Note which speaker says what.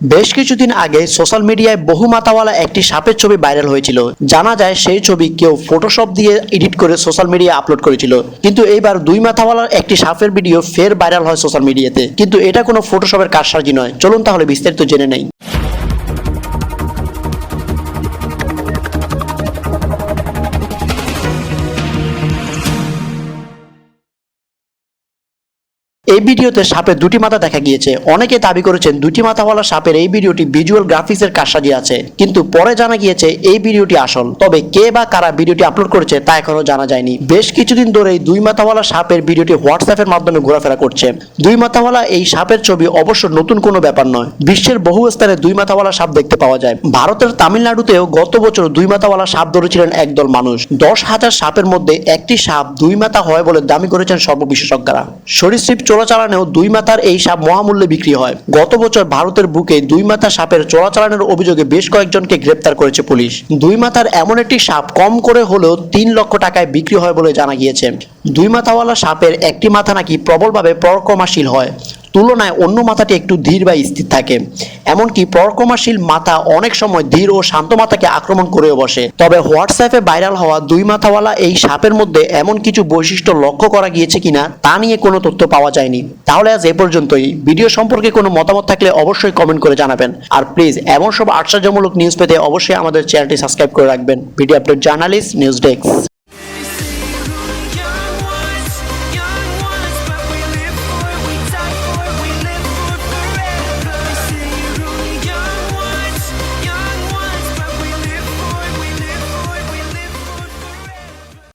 Speaker 1: বেশ কিছুদিন আগে সোশ্যাল মিডিয়ায় বহু মাথাওয়ালা একটি সাপের ছবি ভাইরাল হয়েছিল। জানা যায় সেই ছবি কেউ ফটোশপ দিয়ে এডিট করে সোশ্যাল মিডিয়া আপলোড করেছিল। কিন্তু এইবার দুই মাথাওয়ালার একটি সাপের ভিডিও ফের ভাইরাল হয় সোশ্যাল মিডিয়াতে। কিন্তু এটা কোনো ফটোশপের কারসাজি নয়। চলুন তাহলে বিস্তারিত জেনে নেই। এই ভিডিওতে সাপের দুটি মাথা দেখা গিয়েছে। অনেকে দাবি করেছেন দুটি মাথাওয়ালা সাপের এই ভিডিওটি ভিজুয়াল গ্রাফিক্সের কারসাজি আছে। কিন্তু পরে জানা গিয়েছে এই ভিডিওটি আসল। তবে কে বা কারা ভিডিওটি আপলোড করেছে তা এখনও জানা যায়নি। বেশ কিছুদিন ধরেই দুই মাথাওয়ালা সাপের ভিডিওটি হোয়াটসঅ্যাপের মাধ্যমে ঘোরাফেরা করছে। দুই মাথাওয়ালা এই সাপের ছবি অবশ্য নতুন কোনো ব্যাপার নয়। বিশ্বের বহু স্থানে দুই মাথাওয়ালা সাপ দেখতে পাওয়া যায়। ভারতের তামিলনাড়ুতেও গত বছর দুই মাথাওয়ালা সাপ ধরেছিলেন একদল মানুষ। দশ হাজার সাপের মধ্যে একটি সাপ দুই মাথা হয় বলে দাবি করেছেন সর্ববিশেষজ্ঞরা। সরীসৃপ চোরাচালানেও দুই মাথার এই সাপ মহামূল্যে বিক্রি হয়। গত বছর ভারতের বুকে দুই মাথা সাপের চোরাচালানের অভিযোগে বেশ কয়েকজনকে গ্রেপ্তার করেছে পুলিশ। দুই মাথার এমন একটি সাপ কম করে হলেও তিন লক্ষ টাকায় বিক্রি হয় বলে জানা গিয়েছে। দুই মাথাওয়ালা সাপের একটি মাথা নাকি প্রবলভাবে পরক্রমাশীল হয়। তুলনায় অন্য মাথাটি একটু ধীর বা স্থির থাকে। এমনকি প্রক্রমাশীল মাথা অনেক সময় ধীর ও শান্ত মাথাকে আক্রমণ করেও বসে। তবে হোয়াটসঅ্যাপে ভাইরাল হওয়া দুই মাথাওয়ালা এই সাপের মধ্যে এমন কিছু বৈশিষ্ট্য লক্ষ্য করা গিয়েছে কিনা তা নিয়ে কোনো তথ্য পাওয়া যায়নি। তাহলে আজ এ পর্যন্তই। ভিডিও সম্পর্কে কোনো মতামত থাকলে অবশ্যই কমেন্ট করে জানাবেন। আর প্লিজ এমন সব আশ্চর্যমূলক নিউজ পেতে অবশ্যই আমাদের চ্যানেলটি সাবস্ক্রাইব করে রাখবেন। Video update journalist news desk